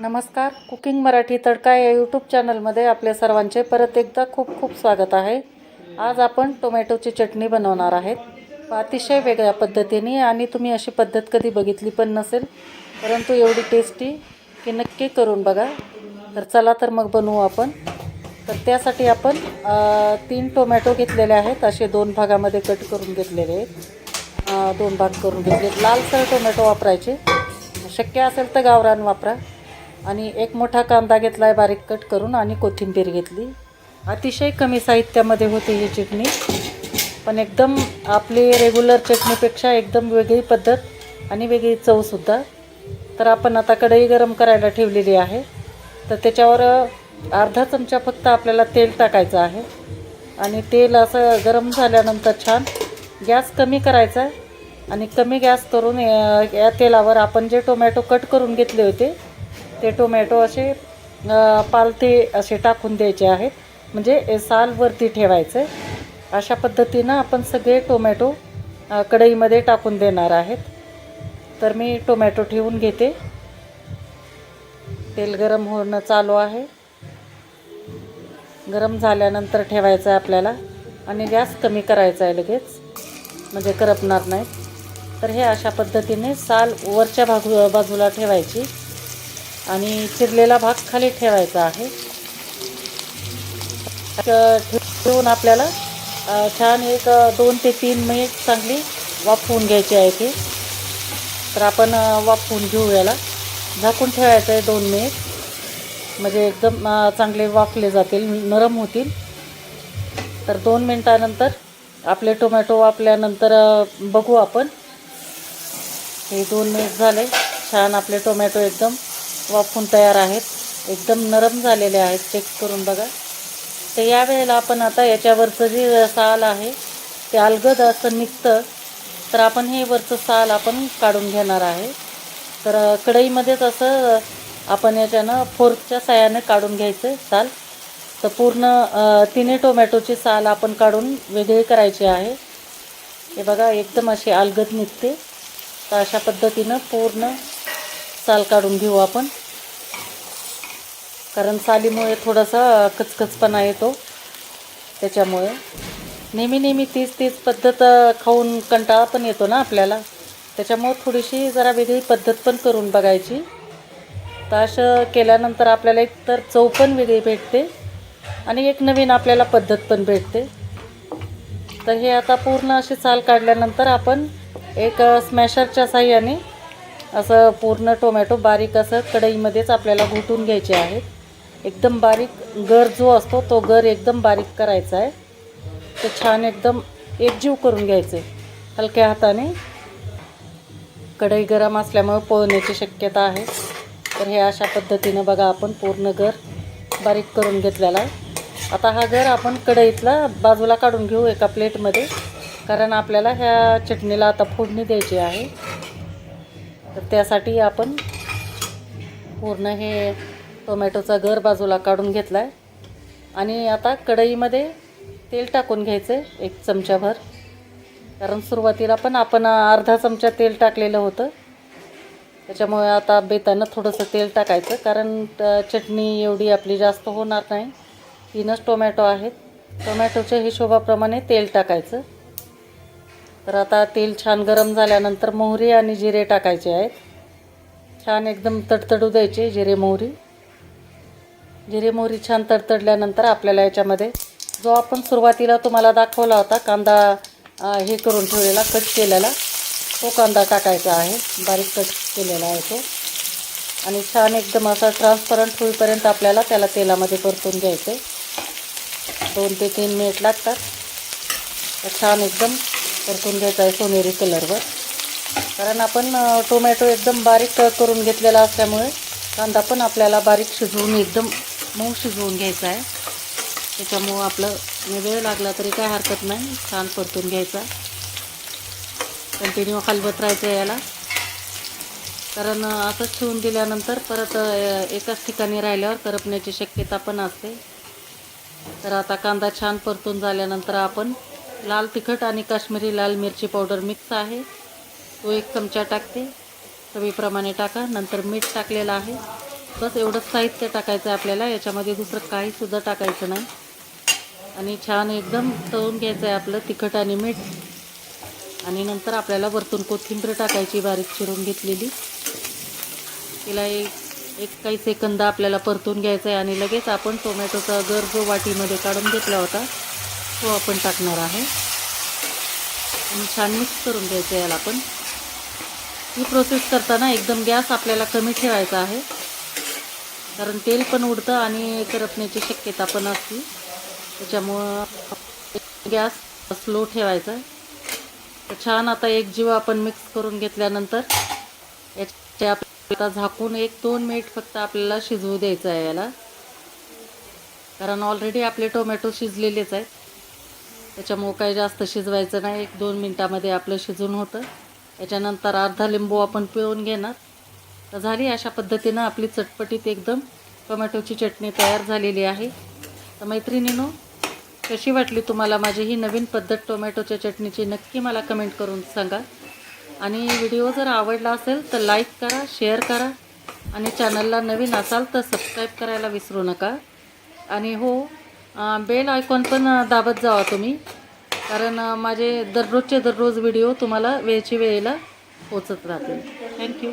नमस्कार. कुकिंग मराठी तडका या यूट्यूब चॅनलमध्ये आपल्या सर्वांचे परत एकदा खूप खूप स्वागत आहे. आज आपण टोमॅटोची चटणी बनवणार आहेत. अतिशय वेगळ्या पद्धतीने आणि तुम्ही अशी पद्धत कधी बघितली पण नसेल परंतु एवढी टेस्टी की नक्की करून बघा. तर चला तर मग बनवू आपण. तर त्यासाठी आपण तीन टोमॅटो घेतलेले आहेत. असे दोन भागामध्ये कट करून घेतलेले आहेत. दोन भाग करून घेतले लालसर टोमॅटो वापरायचे. शक्य असेल तर गावरान वापरा. आणि एक मोठा कांदा घेतला आहे बारीक कट करून आणि कोथिंबीर घेतली. अतिशय कमी साहित्यामध्ये होते ही चटणी. पण एकदम आपली रेग्युलर चटणीपेक्षा एकदम वेगळी पद्धत आणि वेगळी चवसुद्धा तर आपण आता कढई गरम करायला ठेवलेली आहे. तर त्याच्यावर अर्धा चमचा फक्त आपल्याला तेल टाकायचं आहे. आणि तेल असं गरम झाल्यानंतर छान गॅस कमी करायचा आहे. आणि कमी गॅस करून या तेलावर आपण जे टोमॅटो कट करून घेतले होते ते टोमॅटो असे पालते पालथे असे टाकून द्यायचे आहेत. म्हणजे सालवरती ठेवायचं अशा पद्धतीनं आपण सगळे टोमॅटो कढईमध्ये टाकून देणार आहेत. तर मी टोमॅटो ठेवून घेते. तेल गरम होणं चालू आहे. गरम झाल्यानंतर ठेवायचं आहे आपल्याला. आणि गॅस कमी करायचा आहे लगेच. म्हणजे करपणार नाही. तर हे अशा पद्धतीने साल वरच्या बाजू बाजूला ठेवायची. आणि चिरलेला भाग खाली ठेवायचा आहे. ठेवून आपल्याला छान एक दोन ते तीन मिनिट चांगली वाफवून घ्यायची आहे ती. तर आपण वाफवून घेऊ याला. झाकून ठेवायचं आहे दोन मिनिट. म्हणजे एकदम चांगले वाफले जातील नरम होतील. तर दोन मिनटानंतर आपले टोमॅटो वाफल्यानंतर बघू आपण. हे दोन मिनिट झाले. छान आपले टोमॅटो एकदम वाफून तयार आहेत. एकदम नरम झालेले आहेत. चेक करून बघा. तर यावेळेला आपण आता याच्यावरचं जे साल आहे ते अलगद असं निघतं तर आपण हे वरचं साल आपण काढून घेणार आहे. तर कढईमध्येच असं आपण याच्यानं फोर्कच्या साह्याने काढून घ्यायचं साल. तर पूर्ण तिने तिन्ही टोमॅटोची साल आपण काढून वेगळी करायची आहे. हे बघा एकदम अशी अलगद निघते. तर अशा पद्धतीनं पूर्ण साल काढून घेऊ आपण. कारण सालीमुळे थोडासा कचकचपणा येतो. त्याच्यामुळे नेहमी नेहमी तीच तीच पद्धत खाऊन कंटाळा पण येतो ना आपल्याला. त्याच्यामुळं थोडीशी जरा वेगळी पद्धत पण करून बघायची. तर असं केल्यानंतर आपल्याला एक तर चव पण वेगळी भेटते आणि एक नवीन आपल्याला पद्धत पण भेटते. तर हे आता पूर्ण अशी साल काढल्यानंतर आपण एक स्मॅशरच्या साह्याने असं पूर्ण टोमॅटो बारीक असं कढईमध्येच आपल्याला घुटून घ्यायचे आहेत. एकदम बारीक गर जो असतो तो गर एकदम बारीक करायचा आहे. ते छान एकदम एकजीव करून घ्यायचे. हलक्या हाताने. कढई गरम असल्यामुळे पोळण्याची शक्यता आहे. तर हे अशा पद्धतीनं बघा आपण पूर्ण गर बारीक करून घेतलेला आहे. आता हा गर आपण कढईतला बाजूला काढून घेऊ एका प्लेटमध्ये. कारण आपल्याला ह्या चटणीला आता फोडणी द्यायची आहे. तर त्यासाठी आपण पूर्ण हे टोमॅटोचा घर बाजूला काढून घेतला आहे आणि आता कढईमध्ये तेल टाकून घ्यायचं आहे एक चमचाभर. कारण सुरुवातीला पण आपण अर्धा चमचा तेल टाकलेलं होतं. त्याच्यामुळे आता बेताना थोडंसं तेल टाकायचं. कारण चटणी एवढी आपली जास्त होणार नाही. तीनच टोमॅटो आहेत. टोमॅटोच्या हिशोबाप्रमाणे तेल टाकायचं. तर आता तेल छान गरम झाल्यानंतर मोहरी आणि जिरे टाकायचे आहेत. छान एकदम तडतडू द्यायचे जिरे मोहरी. जिरे मोहरी छान तडतडल्यानंतर आपल्याला याच्यामध्ये जो आपण सुरुवातीला तुम्हाला दाखवला होता कांदा हे करून ठेवलेला कट केलेला तो कांदा टाकायचा आहे. बारीक कट केलेला आहे तो. आणि छान एकदम असा ट्रान्सपरंट होईपर्यंत आपल्याला त्याला तेलामध्ये परतून घ्यायचं आहे दोन ते तीन मिनिट लागतात. तर छान एकदम परतून घ्यायचं आहे सोनेरी कलरवर. कारण आपण टोमॅटो एकदम बारीक करून घेतलेला असल्यामुळे कांदा पण आपल्याला बारीक शिजवून एकदम मऊ शिजवून घ्यायचा आहे. त्याच्यामुळं आपलं म्हणजे वेळ लागला तरी काय हरकत नाही. छान परतून घ्यायचा. कंटिन्यू हलवत राहायचं याला. कारण असंच ठेवून दिल्यानंतर परत एकाच ठिकाणी राहिल्यावर करपण्याची शक्यता पण असते. तर आता कांदा छान परतून झाल्यानंतर आपण लाल तिखट आणि काश्मीरी लाल मिरची पावडर मिक्स आहे. तो एक चमचा टाकते. चवीप्रमाणे टाका. नंतर मीठ टाकलेलं आहे. बस एवढंच साहित्य टाकायचं आहे आपल्याला याच्यामध्ये दुसरं काहीसुद्धा टाकायचं नाही. आणि छान एकदम तळून घ्यायचं आहे आपलं तिखट आणि मीठ. आणि नंतर आपल्याला वरतून कोथिंबीर टाकायची बारीक चिरून घेतलेली. तिला एक एक काही सेकंद आपल्याला परतून घ्यायचं आहे आणि लगेच आपण टोमॅटोचा गर जो वाटीमध्ये काढून घेतला होता तो आपण टाकणार आहे. आणि छान मिक्स करून घ्यायचं आहे याला आपण. ही प्रोसेस करताना एकदम गॅस आपल्याला कमी ठेवायचा आहे. कारण तेल पण उडतं आणि करपण्याची शक्यता पण असते. त्याच्यामुळं गॅस स्लो ठेवायचा. तर छान आता एक जीव आपण मिक्स करून घेतल्यानंतर याच्या आता झाकून एक दोन मिनिट फक्त आपल्याला शिजवू द्यायचं आहे याला. कारण ऑलरेडी आपले टोमॅटो शिजलेलेच आहेत. त्याच्यामुळं काही जास्त शिजवायचं नाही. एक दोन मिनटामध्ये आपलं शिजून होतं. याच्यानंतर अर्धा लिंबू आपण पिळून घेणार. तर झाली अशा पद्धतीनं आपली चटपटीत एकदम टोमॅटोची चटणी तयार झालेली आहे. तर मैत्रिणीनो कशी वाटली तुम्हाला माझी ही नवीन पद्धत टोमॅटोच्या चटणीची नक्की मला कमेंट करून सांगा. आणि व्हिडिओ जर आवडला असेल तर लाईक करा शेअर करा आणि चॅनलला नवीन असाल तर सबस्क्राईब करायला विसरू नका. आणि हो बेल आयकॉन पण दाबत जावा तुम्ही कारण माझे दररोजचे दररोज व्हिडिओ तुम्हाला वेळची वेळेला पोचत राहतील. थँक्यू.